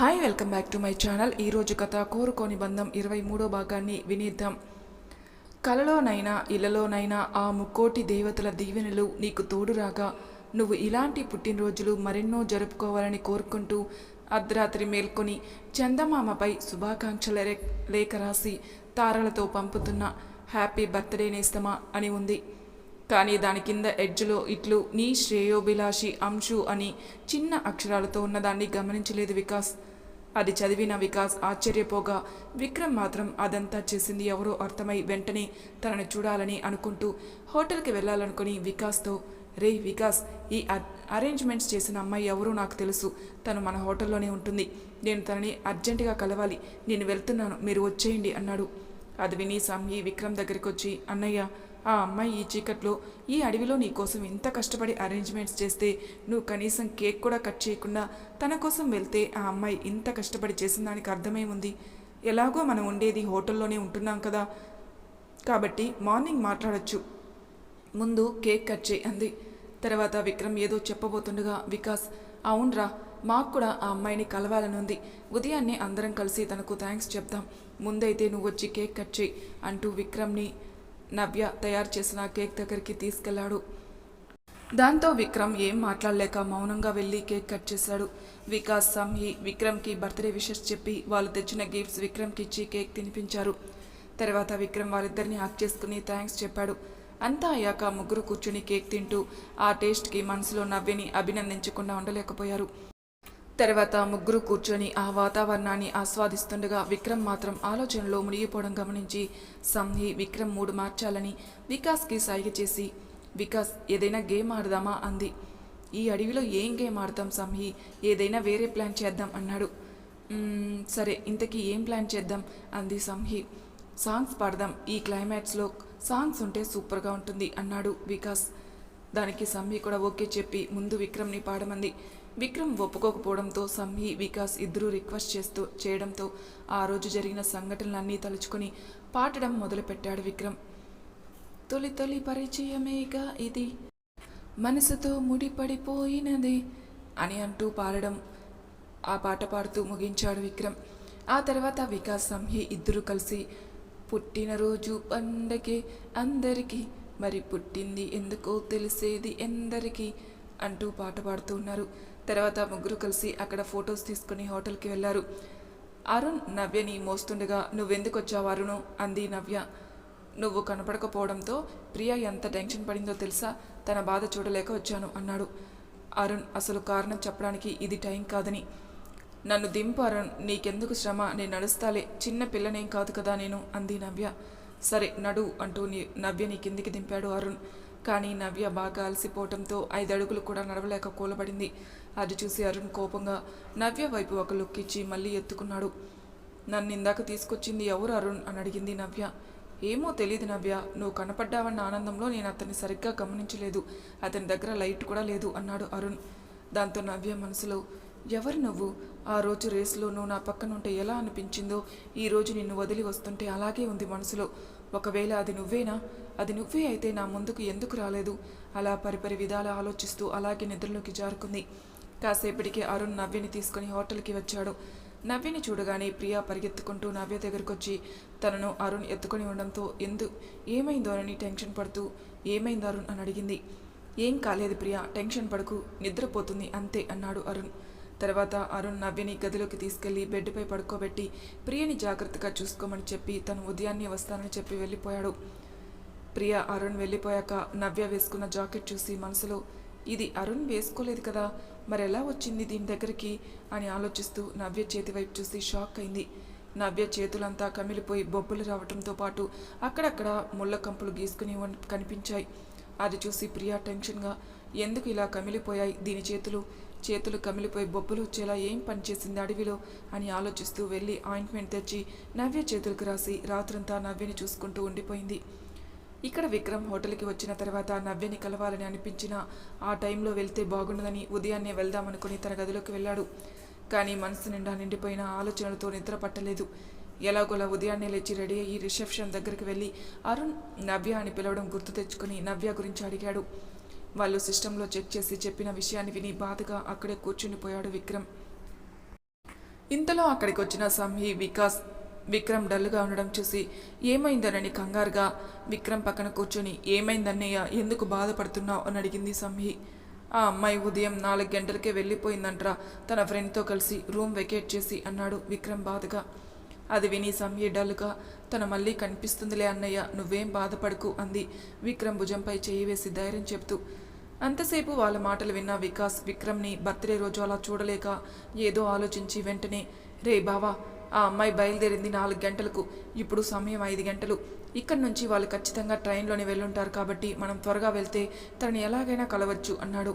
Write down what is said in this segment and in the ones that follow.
Hi welcome back to my channel ఈరోజు కథ కోరుకోని బంధం ఇరవై మూడో భాగాన్ని వినిద్దాం. కలలోనైనా ఇళ్ళలోనైనా ఆ ముక్కోటి దేవతల దీవెనలు నీకు తోడురాగా. నువ్వు ఇలాంటి పుట్టినరోజులు మరెన్నో జరుపుకోవాలని కోరుకుంటూ అర్ధరాత్రి మేల్కొని చందమామపై శుభాకాంక్షల లేఖ రాసి తారలతో పంపుతున్న హ్యాపీ బర్త్డే నేస్తమా అని ఉంది. కానీ దాని కింద ఎడ్జ్లో ఇట్లు నీ శ్రేయోభిలాషి అంశు అని చిన్న అక్షరాలతో ఉన్నదాన్ని గమనించలేదు వికాస్. అది చదివిన వికాస్ ఆశ్చర్యపోగా విక్రమ్ మాత్రం అదంతా చేసింది ఎవరో అర్థమై వెంటనే తనని చూడాలని అనుకుంటూ హోటల్కి వెళ్ళాలనుకుని వికాస్తో రే వికాస్ ఈ అరేంజ్మెంట్స్ చేసిన అమ్మాయి ఎవరో నాకు తెలుసు. తను మన హోటల్లోనే ఉంటుంది. నేను తనని అర్జెంటుగా కలవాలి. నేను వెళ్తున్నాను. మీరు వచ్చేయండి అన్నాడు. అది విని సంహి విక్రమ్ దగ్గరికి వచ్చి అన్నయ్య ఆ అమ్మాయి ఈ చీకట్లో ఈ అడవిలో నీ కోసం ఇంత కష్టపడి అరేంజ్మెంట్స్ చేస్తే నువ్వు కనీసం కేక్ కూడా కట్ చేయకుండా తన కోసం వెళ్తే ఆ అమ్మాయి ఇంత కష్టపడి చేసిన దానికి అర్థమేముంది ఎలాగో మనం ఉండేది హోటల్లోనే ఉంటున్నాం కదా. కాబట్టి మార్నింగ్ మాట్లాడొచ్చు. ముందు కేక్ కట్ చేయి అంది. తర్వాత విక్రమ్ ఏదో చెప్పబోతుండగా వికాస్ అవునరా మాకు కూడా ఆ అమ్మాయిని కలవాలని ఉంది. ఉదయాన్నే అందరం కలిసి తనకు థ్యాంక్స్ చెప్దాం. ముందైతే నువ్వు వచ్చి కేక్ కట్ చేయి అంటూ విక్రమ్ని నవ్య తయారు చేసిన కేక్ దగ్గరికి తీసుకెళ్ళాడు. దాంతో విక్రమ్ ఏం మాట్లాడలేక మౌనంగా వెళ్ళి కేక్ కట్ చేశాడు. వికాస్ సంహి విక్రమ్కి బర్త్డే విషెస్ చెప్పి వాళ్ళు తెచ్చిన గిఫ్ట్స్ విక్రమ్కి ఇచ్చి కేక్ తినిపించారు. తర్వాత విక్రమ్ వాళ్ళిద్దరిని హక్ చేసుకుని థ్యాంక్స్ చెప్పాడు. అంతా అయ్యాక ముగ్గురు కూర్చుని కేక్ తింటూ ఆ టేస్ట్కి మనసులో నవ్విని అభినందించకుండా ఉండలేకపోయారు. తర్వాత ముగ్గురు కూర్చొని ఆ వాతావరణాన్ని ఆస్వాదిస్తుండగా విక్రమ్ మాత్రం ఆలోచనలో మునిగిపోవడం గమనించి సంహి విక్రమ్ మూడు మార్చాలని వికాస్కి సైగ చేసి వికాస్ ఏదైనా గేమ్ ఆడదామా అంది. ఈ అడవిలో ఏం గేమ్ ఆడతాం సంహి ఏదైనా వేరే ప్లాన్ చేద్దాం అన్నాడు. సరే ఇంతకీ ఏం ప్లాన్ చేద్దాం? అంది సంహి సాంగ్స్ పాడదాం. ఈ క్లైమాక్స్లో సాంగ్స్ ఉంటే సూపర్గా ఉంటుంది అన్నాడు వికాస్. దానికి సంహి కూడా ఓకే చెప్పి ముందు విక్రమ్ని పాడమంది. విక్రమ్ ఒప్పుకోకపోవడంతో సంహి వికాస్ ఇద్దరూ రిక్వెస్ట్ చేస్తూ చేయడంతో ఆ రోజు జరిగిన సంఘటనలన్నీ తలుచుకొని పాడడం మొదలుపెట్టాడు విక్రమ్. తొలి తొలి పరిచయమేగా ఇది? మనసుతో ముడిపడిపోయినది? అని అంటూ పాడడం ఆ పాట పాడుతూ ముగించాడు విక్రమ్. ఆ తర్వాత వికాస్ సంహి ఇద్దరు కలిసి పుట్టినరోజు పండగే అందరికీ మరి పుట్టింది ఎందుకో తెలిసేది ఎందరికీ అంటూ పాట పాడుతూ ఉన్నారు. తర్వాత ముగ్గురు కలిసి అక్కడ ఫొటోస్ తీసుకుని హోటల్కి వెళ్ళారు. అరుణ్ నవ్యని మోస్తుండగా నువ్వెందుకు వచ్చావు అరుణు? అంది నవ్య. నువ్వు కనపడకపోవడంతో ప్రియ ఎంత టెన్షన్ పడిందో తెలుసా? తన బాధ చూడలేక వచ్చాను అన్నాడు. అరుణ్ అసలు కారణం చెప్పడానికి ఇది టైం కాదని. నన్ను దింపు అరుణ్ నీకెందుకు శ్రమ? నేను నడుస్తాలే. చిన్న పిల్లనేం కాదు కదా నేను అంది నవ్య. సరే నడు అంటూ నీ నవ్యని కిందికి దింపాడు అరుణ్. కానీ నవ్య బాగా అలసిపోవటంతో ఐదు అడుగులు కూడా నడవలేక కూలబడింది. అది చూసి అరుణ్ కోపంగా నవ్య వైపు ఒక లుక్ ఇచ్చి మళ్ళీ ఎత్తుకున్నాడు. నన్ను ఇందాక తీసుకొచ్చింది ఎవరు అరుణ్? అని అడిగింది నవ్య. ఏమో తెలియదు నవ్య. నువ్వు కనపడ్డావన్న ఆనందంలో నేను అతన్ని సరిగ్గా గమనించలేదు. అతని దగ్గర లైట్ కూడా లేదు అన్నాడు అరుణ్. దాంతో నవ్య మనసులో ఎవరు నువ్వు? ఆ రోజు రేసులో నువ్వు నా పక్కనుంటే ఎలా అనిపించిందో ఈ రోజు నిన్ను వదిలి వస్తుంటే అలాగే ఉంది మనసులో. ఒకవేళ అది నువ్వేనా? అది నువ్వే అయితే నా ముందుకు ఎందుకు రాలేదు? అలా పరిపరి విధాల ఆలోచిస్తూ అలాగే నిద్రలోకి జారుకుంది. కాసేపటికి అరుణ్ నవ్యని తీసుకుని హోటల్కి వచ్చాడు. నవ్విని చూడగానే ప్రియా పరిగెత్తుకుంటూ నవ్య దగ్గరకొచ్చి తనను అరుణ్ ఎత్తుకొని ఉండడంతో ఎందు ఏమైందోనని టెన్షన్ పడుతూ ఏమైంది అరుణ్ అని అడిగింది. ఏం కాలేదు ప్రియా టెన్షన్ పడకు నిద్రపోతుంది అంతే అన్నాడు అరుణ్. తర్వాత అరుణ్ నవ్యని గదిలోకి తీసుకెళ్ళి బెడ్పై పడుకోబెట్టి ప్రియని జాగ్రత్తగా చూసుకోమని చెప్పి తను ఉదయాన్నే వస్తానని చెప్పి వెళ్ళిపోయాడు. ప్రియ అరుణ్ వెళ్ళిపోయాక నవ్య వేసుకున్న జాకెట్ చూసి మనసులో ఇది అరుణ్ వేసుకోలేదు కదా మరెలా వచ్చింది దీని దగ్గరికి? అని ఆలోచిస్తూ నవ్య చేతి వైపు చూసి షాక్ అయింది. నవ్య చేతులంతా కమిలిపోయి బొబ్బలు రావటంతో పాటు అక్కడక్కడ ముళ్ళ కంపులు గీసుకుని కనిపించాయి. అది చూసి ప్రియా టెన్షన్గా ఎందుకు ఇలా కమిలిపోయాయి దీని చేతులు? చేతులు కమిలిపోయి బొబ్బలు వచ్చేలా ఏం పని చేసింది అడవిలో అని ఆలోచిస్తూ వెళ్ళి ఆయింట్మెంట్ తెచ్చి నవ్య చేతులకు రాసి రాత్రంతా నవ్యని చూసుకుంటూ ఉండిపోయింది. ఇక్కడ విక్రమ్ హోటల్కి వచ్చిన తర్వాత నవ్యని కలవాలని అనిపించిన ఆ టైంలో వెళ్తే బాగుండదని ఉదయాన్నే వెళ్దామనుకుని తన గదిలోకి వెళ్ళాడు. కానీ మనసు నిండా నిండిపోయిన ఆలోచనలతో నిద్ర పట్టలేదు. ఎలాగోలా ఉదయాన్నే లేచి రెడీ అయ్యి రిసెప్షన్ దగ్గరికి వెళ్ళి అరుణ్ నవ్య అని పిలవడం గుర్తు తెచ్చుకుని నవ్య గురించి అడిగాడు. వాళ్ళు సిస్టంలో చెక్ చేసి చెప్పిన విషయాన్ని విని బాధగా అక్కడే కూర్చుండిపోయాడు విక్రమ్. ఇంతలో అక్కడికి వచ్చిన సంహి వికాస్ విక్రమ్ డల్గా ఉండడం చూసి ఏమైందనని కంగారుగా విక్రమ్ పక్కన కూర్చొని ఏమైందన్నయ్య ఎందుకు బాధపడుతున్నావు? అని అడిగింది సంహి. ఆ అమ్మాయి ఉదయం నాలుగు గంటలకే వెళ్ళిపోయిందంట్రా తన ఫ్రెండ్తో కలిసి రూమ్ వెకేట్ చేసి అన్నాడు విక్రమ్ బాధగా. అది విని సమ్య డల్గా తన మళ్ళీ కనిపిస్తుందిలే అన్నయ్య నువ్వేం బాధపడకు అంది. విక్రమ్ భుజంపై చేయి వేసి ధైర్యం చెప్తూ అంతసేపు వాళ్ళ మాటలు విన్న వికాస్ విక్రమ్ని బర్త్డే రోజు అలా చూడలేక ఏదో ఆలోచించి వెంటనే రే బావా ఆ అమ్మాయి బయలుదేరింది నాలుగు గంటలకు ఇప్పుడు సమయం ఐదు గంటలు. ఇక్కడి నుంచి వాళ్ళు ఖచ్చితంగా ట్రైన్లోనే వెళ్ళుంటారు కాబట్టి మనం త్వరగా వెళ్తే తనని ఎలాగైనా కలవచ్చు అన్నాడు.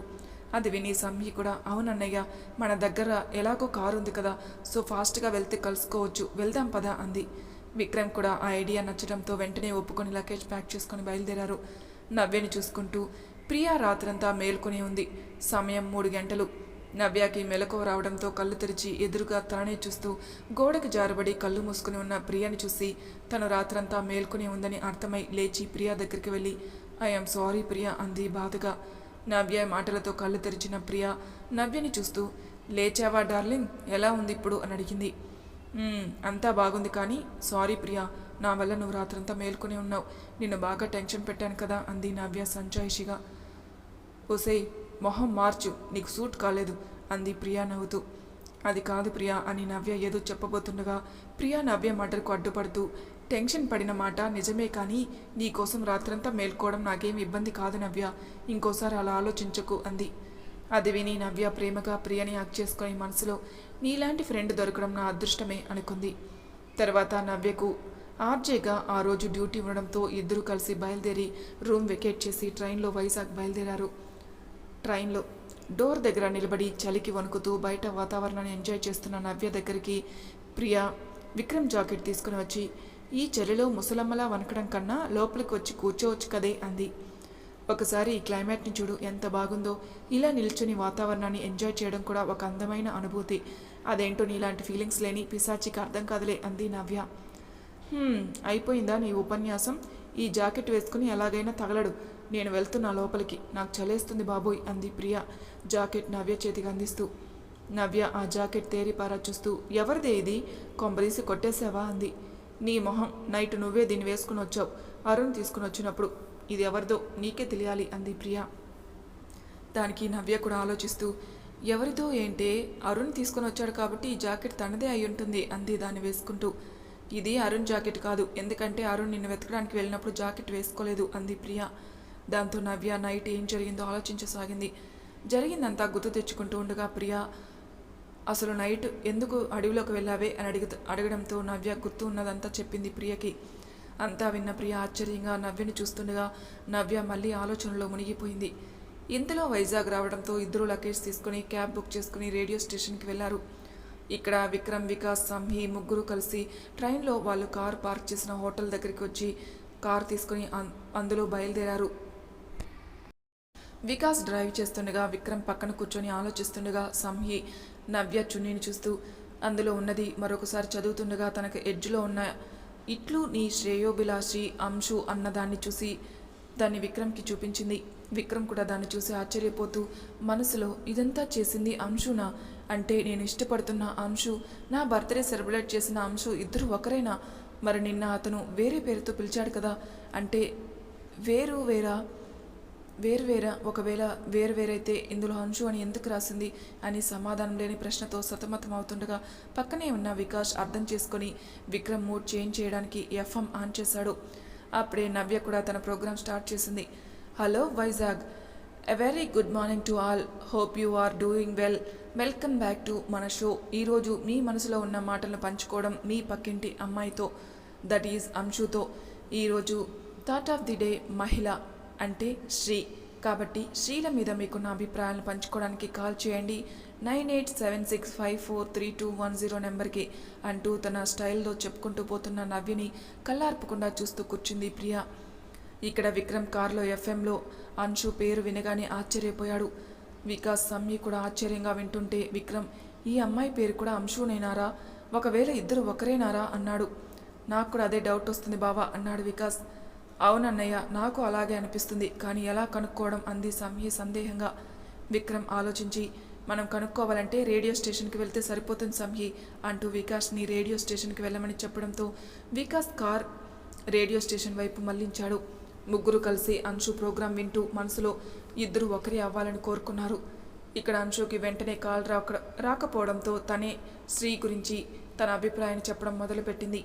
అది విని సమ్మి కూడా అవునన్నయ్య మన దగ్గర ఎలాగో కారు ఉంది కదా సో ఫాస్ట్గా వెళ్తే కలుసుకోవచ్చు వెళ్దాం పదా అంది. విక్రమ్ కూడా ఆ ఐడియా నచ్చడంతో వెంటనే ఒప్పుకొని లగేజ్ ప్యాక్ చేసుకొని బయలుదేరారు. నవ్యని చూసుకుంటూ ప్రియా రాత్రంతా మేల్కొని ఉంది. సమయం మూడు గంటలు. నవ్యాకి మెలకువ రావడంతో కళ్ళు తెరిచి ఎదురుగా తననే చూస్తూ గోడకు జారబడి కళ్ళు మూసుకుని ఉన్న ప్రియాని చూసి తను రాత్రంతా మేల్కొని ఉందని అర్థమై లేచి ప్రియా దగ్గరికి వెళ్ళి ఐఎమ్ సారీ ప్రియా అంది బాధగా. నవ్య మాటలతో కళ్ళు తెరిచిన ప్రియా నవ్యని చూస్తూ లేచావా డార్లింగ్? ఎలా ఉంది ఇప్పుడు? అని అడిగింది. అంతా బాగుంది కానీ సారీ ప్రియా నా వల్ల నువ్వు రాత్రంతా మేల్కొని ఉన్నావు. నిన్ను బాగా టెన్షన్ పెట్టాను కదా అంది నవ్య సంజాయిషిగా. ఒసే మొహం మార్చు నీకు సూట్ కాలేదు అంది ప్రియా నవ్వుతూ. అది కాదు ప్రియా అని నవ్య ఏదో చెప్పబోతుండగా ప్రియా నవ్య మాటలకు అడ్డుపడుతూ టెన్షన్ పడిన మాట నిజమే కానీ నీకోసం రాత్రంతా మేల్కోవడం నాకేం ఇబ్బంది కాదు నవ్య. ఇంకోసారి అలా ఆలోచించకు అంది. అది విని నవ్య ప్రేమగా ప్రియని యాక్ చేసుకుని మనసులో నీలాంటి ఫ్రెండ్ దొరకడం నా అదృష్టమే అనుకుంది. తర్వాత నవ్యకు ఆర్జేగా ఆ రోజు డ్యూటీ ఉండడంతో ఇద్దరు కలిసి బయలుదేరి రూమ్ వెకేట్ చేసి ట్రైన్లో వైజాగ్ బయలుదేరారు. ట్రైన్లో డోర్ దగ్గర నిలబడి చలికి వణుకుతూ బయట వాతావరణాన్ని ఎంజాయ్ చేస్తున్న నవ్య దగ్గరికి ప్రియా విక్రమ్ జాకెట్ తీసుకుని వచ్చి ఈ చెలిలో ముసలమ్మలా వనకడం కన్నా లోపలికి వచ్చి కూర్చోవచ్చు కదే అంది. ఒకసారి ఈ క్లైమేట్ని చూడు ఎంత బాగుందో. ఇలా నిల్చుని వాతావరణాన్ని ఎంజాయ్ చేయడం కూడా ఒక అందమైన అనుభూతి. అదేంటో నీలాంటి ఫీలింగ్స్ లేని పిశాచికి అర్థం కాదులే అంది నవ్య. అయిపోయిందా నీ ఉపన్యాసం? ఈ జాకెట్ వేసుకుని ఎలాగైనా తగలడు. నేను వెళ్తున్నా లోపలికి. నాకు చలేస్తుంది బాబోయ్ అంది ప్రియ. జాకెట్ నవ్య చేతికి అందిస్తూ. నవ్య ఆ జాకెట్ తేరిపారా చూస్తూ ఎవరిదే ఇది? కొంబరీసి కొట్టేశావా? అంది. నీ మొహం నైట్ నువ్వే దీన్ని వేసుకుని వచ్చావు. అరుణ్ తీసుకుని వచ్చినప్పుడు ఇది ఎవరిదో నీకే తెలియాలి అంది ప్రియ. దానికి నవ్య కూడా ఆలోచిస్తూ ఎవరిదో ఏంటే అరుణ్ తీసుకొని వచ్చాడు కాబట్టి ఈ జాకెట్ తనదే అయి ఉంటుంది అంది దాన్ని వేసుకుంటూ. ఇది అరుణ్ జాకెట్ కాదు ఎందుకంటే అరుణ్ నిన్ను వెతకడానికి వెళ్ళినప్పుడు జాకెట్ వేసుకోలేదు అంది ప్రియ. దాంతో నవ్య నైట్ ఏం జరిగిందో ఆలోచించసాగింది. జరిగిందంతా గుర్తు తెచ్చుకుంటూ ఉండగా ప్రియ అసలు నైట్ ఎందుకు అడవిలోకి వెళ్ళావే అని అడిగి అడగడంతో నవ్య గుర్తు ఉన్నదంతా చెప్పింది ప్రియకి. అంతా విన్న ప్రియ ఆశ్చర్యంగా నవ్యని చూస్తుండగా నవ్య మళ్ళీ ఆలోచనలో మునిగిపోయింది. ఇంతలో వైజాగ్ రావడంతో ఇద్దరు లగేజ్ తీసుకుని క్యాబ్ బుక్ చేసుకుని రేడియో స్టేషన్కి వెళ్ళారు. ఇక్కడ విక్రమ్ వికాస్ సంహి ముగ్గురు కలిసి ట్రైన్లో వాళ్ళు కార్ పార్క్ చేసిన హోటల్ దగ్గరికి వచ్చి కార్ తీసుకుని అందులో బయలుదేరారు. వికాస్ డ్రైవ్ చేస్తుండగా విక్రమ్ పక్కన కూర్చొని ఆలోచిస్తుండగా సంహి నవ్య చున్నీని చూస్తూ అందులో ఉన్నది మరొకసారి చదువుతుండగా తనకు ఎడ్జ్లో ఉన్న ఇట్లు నీ శ్రేయోభిలాషి అంశు అన్నదాన్ని చూసి దాన్ని విక్రమ్కి చూపించింది. విక్రమ్ కూడా దాన్ని చూసి ఆశ్చర్యపోతూ మనసులో ఇదంతా చేసింది అంశునా? అంటే నేను ఇష్టపడుతున్న అంశు నా బర్త్డే సెలబ్రేట్ చేసిన అంశు ఇద్దరు ఒకరేనా? మరి నిన్న అతను వేరే పేరుతో పిలిచాడు కదా అంటే వేరు వేరా? వేరువేరా ఒకవేళ వేరు వేరైతే ఇందులో అంశు అని ఎందుకు రాసింది అని సమాధానం లేని ప్రశ్నతో సతమతం అవుతుండగా పక్కనే ఉన్న వికాష్ అర్థం చేసుకొని విక్రమ్ మూడ్ చేంజ్ చేయడానికి ఎఫ్ఎం ఆన్ చేశాడు. అప్పుడే నవ్య కూడా తన ప్రోగ్రామ్ స్టార్ట్ చేసింది. Hello Vizag a very good morning to all hope you are doing well welcome back to మన షో. ఈరోజు మీ మనసులో ఉన్న మాటలను పంచుకోవడం మీ పక్కింటి అమ్మాయితో దట్ ఈజ్ అంశుతో ఈరోజు థాట్ ఆఫ్ ది డే మహిళ. అంటే శ్రీ. కాబట్టి శ్రీల మీద మీకున్న అభిప్రాయాలను పంచుకోవడానికి కాల్ చేయండి. Nine eight seven six five four three two one zero నెంబర్కి అంటూ తన స్టైల్లో చెప్పుకుంటూ పోతున్న నవ్యని కళ్ళార్పకుండా చూస్తూ కూర్చుంది ప్రియా. ఇక్కడ విక్రమ్ కారులో ఎఫ్ఎంలో అంశు పేరు వినగానే ఆశ్చర్యపోయాడు. వికాస్ సమ్మి కూడా ఆశ్చర్యంగా వింటుంటే విక్రమ్ ఈ అమ్మాయి పేరు కూడా అంశునేనారా? ఒకవేళ ఇద్దరు ఒకరేనారా? అన్నాడు. నాకు కూడా అదే డౌట్ వస్తుంది బావా అన్నాడు వికాస్. అవునన్నయ్య నాకు అలాగే అనిపిస్తుంది. కానీ ఎలా కనుక్కోవడం అంది సంహి సందేహంగా. విక్రమ్ ఆలోచించి మనం కనుక్కోవాలంటే రేడియో స్టేషన్కి వెళ్తే సరిపోతుంది సంహి అంటూ వికాస్ని రేడియో స్టేషన్కి వెళ్ళమని చెప్పడంతో వికాస్ కార్ రేడియో స్టేషన్ వైపు మళ్ళించాడు. ముగ్గురు కలిసి అంశు ప్రోగ్రాం వింటూ మనసులో ఇద్దరు ఒకరి అవ్వాలని కోరుకున్నారు. ఇక్కడ అంశుకి వెంటనే కాల్ రాక రాకపోవడంతో తనే శ్రీ గురించి తన అభిప్రాయాన్ని చెప్పడం మొదలుపెట్టింది.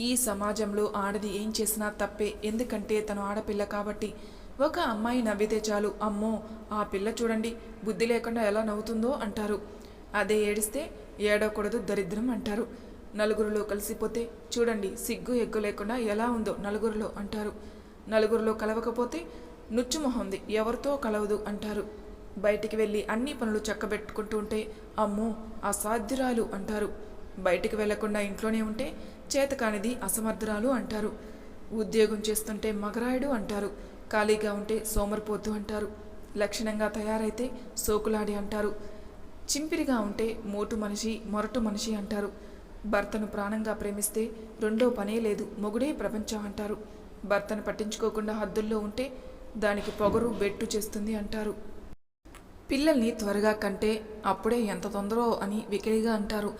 ఈ సమాజంలో ఆడది ఏం చేసినా తప్పే ఎందుకంటే తను ఆడపిల్ల కాబట్టి. ఒక అమ్మాయి నవ్వితే చాలు అమ్మో ఆ పిల్ల చూడండి బుద్ధి లేకుండా ఎలా నవ్వుతుందో అంటారు. అదే ఏడిస్తే ఏడవకూడదు దరిద్రం అంటారు. నలుగురిలో కలిసిపోతే చూడండి సిగ్గు ఎగ్గు లేకుండా ఎలా ఉందో నలుగురిలో అంటారు. నలుగురిలో కలవకపోతే నుచ్చుమొహంది ఎవరితో కలవదు అంటారు. బయటికి వెళ్ళి అన్ని పనులు చక్కబెట్టుకుంటూ ఉంటే అమ్మో అసాధ్యురాలు అంటారు. బయటికి వెళ్ళకుండా ఇంట్లోనే ఉంటే చేతకానిది అసమర్థురాలు అంటారు. ఉద్యోగం చేస్తుంటే మగరాయుడు అంటారు. ఖాళీగా ఉంటే సోమరిపోతు అంటారు. లక్షణంగా తయారైతే సోకులాడి అంటారు. చింపిరిగా ఉంటే మోటు మనిషి మొరటు మనిషి అంటారు. భర్తను ప్రాణంగా ప్రేమిస్తే రెండో పనే లేదు మొగుడే ప్రపంచం అంటారు. భర్తను పట్టించుకోకుండా హద్దుల్లో ఉంటే దానికి పొగరు బెట్టు చేస్తుంది అంటారు. పిల్లల్ని త్వరగా కంటే అప్పుడే ఎంత తొందరో అని వికిలిగా అంటారు.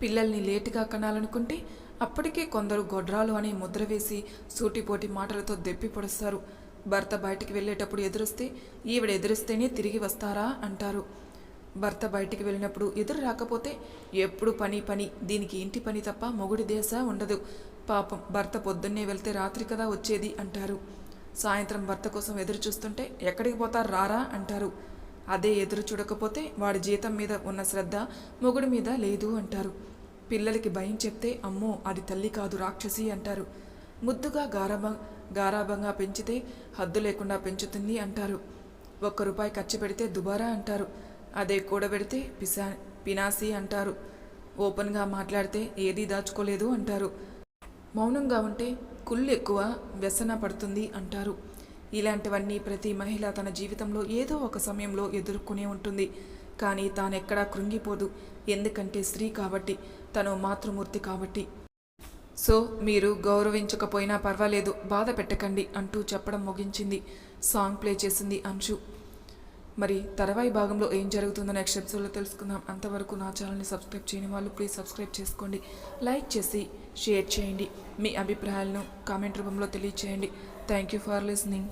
పిల్లల్ని లేటుగా కనాలనుకుంటే అప్పటికే కొందరు గొడ్రాలు అని ముద్ర వేసి సూటిపోటి మాటలతో దెప్పి పొడుస్తారు. భర్త బయటికి వెళ్ళేటప్పుడు ఎదురొస్తే ఈవిడ ఎదురిస్తేనే తిరిగి వస్తారా? అంటారు. భర్త బయటికి వెళ్ళినప్పుడు ఎదురు రాకపోతే ఎప్పుడు పని పని. దీనికి ఇంటి పని తప్ప మొగుడి దేశ ఉండదు. పాపం భర్త పొద్దున్నే వెళ్తే రాత్రి కదా వచ్చేది అంటారు. సాయంత్రం భర్త కోసం ఎదురు చూస్తుంటే ఎక్కడికి పోతారు? రారా? అంటారు. అదే ఎదురు చూడకపోతే వాడి జీతం మీద ఉన్న శ్రద్ధ మొగుడి మీద లేదు అంటారు. పిల్లలకి భయం చెప్తే అమ్మో అది తల్లి కాదు రాక్షసి అంటారు. ముద్దుగా గారాభం గారాభంగా పెంచితే హద్దు లేకుండా పెంచుతుంది అంటారు. ఒక్క రూపాయి ఖర్చు పెడితే దుబారా అంటారు. అదే కూడబెడితే పిసా పినాసి అంటారు. ఓపెన్గా మాట్లాడితే ఏదీ దాచుకోలేదు అంటారు. మౌనంగా ఉంటే కుళ్ళు ఎక్కువ వ్యసన పడుతుంది అంటారు. ఇలాంటివన్నీ ప్రతి మహిళ తన జీవితంలో ఏదో ఒక సమయంలో ఎదుర్కొనే ఉంటుంది. కానీ తానెక్కడా కృంగిపోదు. ఎందుకంటే స్త్రీ కాబట్టి తను మాతృమూర్తి కాబట్టి. సో మీరు గౌరవించకపోయినా పర్వాలేదు బాధ పెట్టకండి అంటూ చెప్పడం ముగించింది. సాంగ్ ప్లే చేసింది అంశు. మరి తర్వాయి భాగంలో ఏం జరుగుతుందో నెక్స్ట్ ఎపిసోడ్లో తెలుసుకుందాం. అంతవరకు నా ఛానల్ని సబ్స్క్రైబ్ చేయని వాళ్ళు ప్లీజ్ సబ్స్క్రైబ్ చేసుకోండి. లైక్ చేసి షేర్ చేయండి. మీ అభిప్రాయాలను కామెంట్ రూపంలో తెలియచేయండి. Thank you for listening.